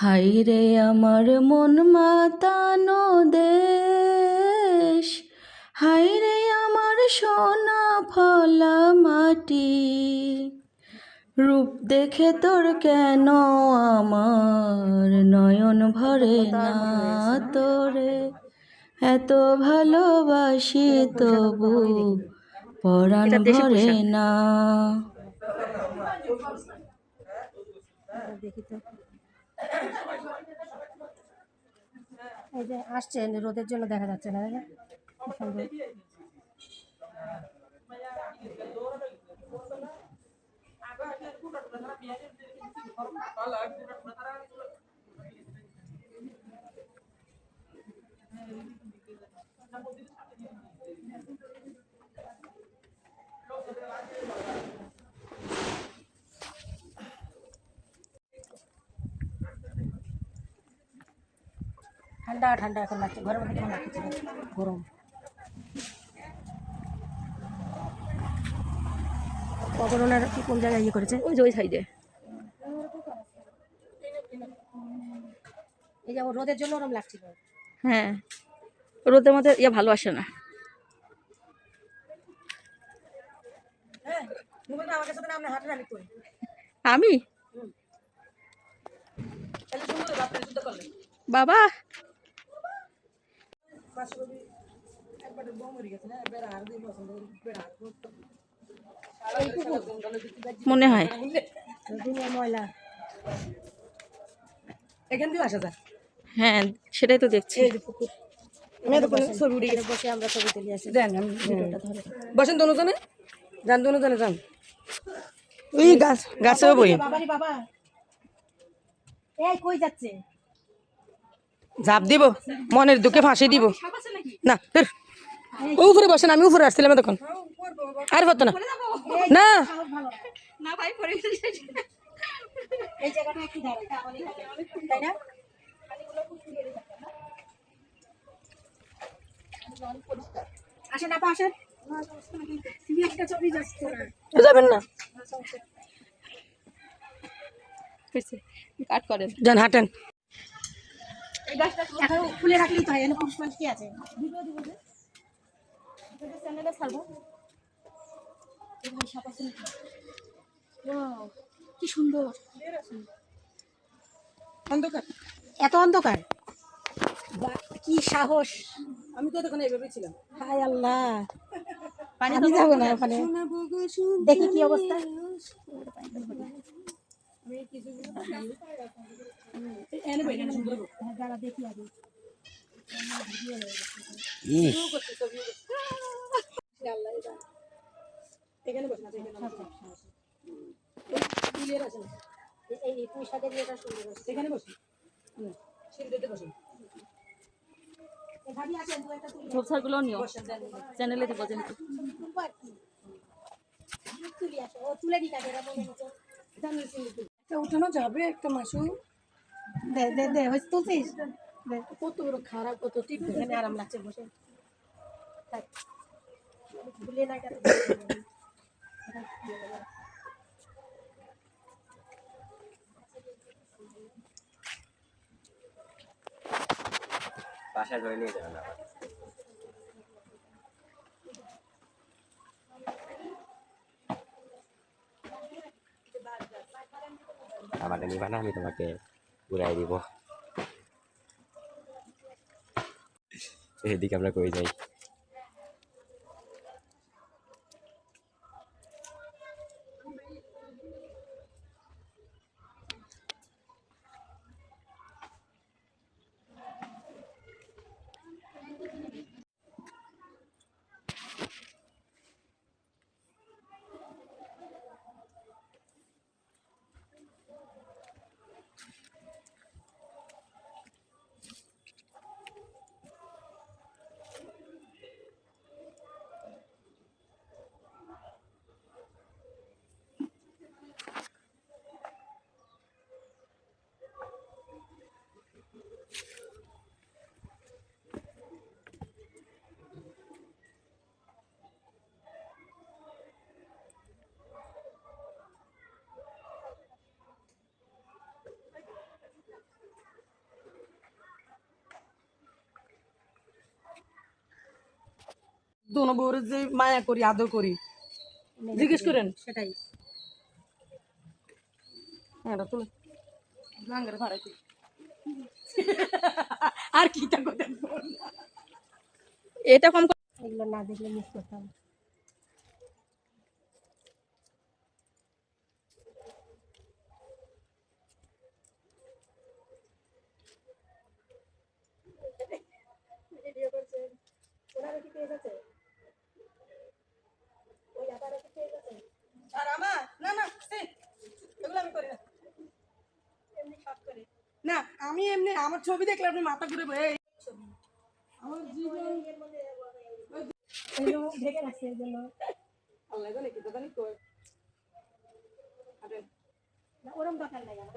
High রে আমার মন মাতানো দেশ হাই রে আমার সোনা ফলা মাটি। রূপ দেখে তোর কেন আমার নয়ন ভরে না তোরে? এত ভালোবাসি তবু পরাণ ভরে না। দেখি তো। এই যে আসছে রোদের জন্য দেখা যাচ্ছে না সুন্দর। ঠান্ডা ঠান্ডা এখন লাগছে। ঘরের মধ্যে কেমন লাগছে? গরম। কখন ওনার কি কোন জায়গায় ইয়ে করেছে? ওই যে ওই সাইডে। এই যে রোদের জন্য ওরম লাগছিল। হ্যাঁ। রোদের মধ্যে ইয়ে ভালো আসে না। হ্যাঁ আমি? বাবা! মনে হয়। এখান দিয়ে আসা যায়। হ্যাঁ সেটাই তো দেখছি। গেছে। বসেন দুজনে। যান যান। ওই গাছ গাছেও বই। বাবা। এই কই যাচ্ছে? ঝাঁপ দিব মনের দুঃখে ফাঁসি দিব। না উপরে বসেন আমি উপরে আসছিলাম তখন আর পারতো না। না। না না না যাবেন না। কাট করেন। যান হাঁটেন। এখন খুলে রাখলেই তো হয় এখানে পুরুষ মানুষ কি আছে? চ্যানেলে ছাড়বো। কি সুন্দর। অন্ধকার। এত অন্ধকার? কি সাহস। আমি তো তখন এইভাবে ছিলাম। হায় আল্লাহ। আমি যাব না ওখানে। দেখি কি অবস্থা। হ্যাঁ, এখানে আছে। এই- ইয়েটা সুন্দর বসেন সিঁড়িতে বসেন। ঝোপঝাড়গুলো নিও। চ্যানেলে দিব যেহেতু? তুলি। ও একটা উঠানো যাবে একটা মাসু দে, দে, দে, হয়েছে, তুলছিস? দে। কত বড় খারাপ কত ঠিক এখানে আরাম লাগছে বসে থাক। না কেন? বাসায় ধরে নিয়ে যাবেন আবার আমাকে নিবা না আমি তোমাকে উড়াই দিব এদিকে আমরা করে যাই দোনো বউরে যে মায়া করি আদর করি। জিজ্ঞেস করেন? সেটাই। হ্যাঁ আর কি তা কথা এটা কম এগুলো না দেখলে মিস করতাম। আর আমার? না না এগুলো আমি করি না। না আমি এমনি আমার ছবি দেখলে আপনি মাথা ঘুরে বয়ে আমার জীবন ঢেকে রাখছে এই জন্য আল্লাহ জানে কি তো জানি কই? আরে। না, ওরম দরকার নাই আমার।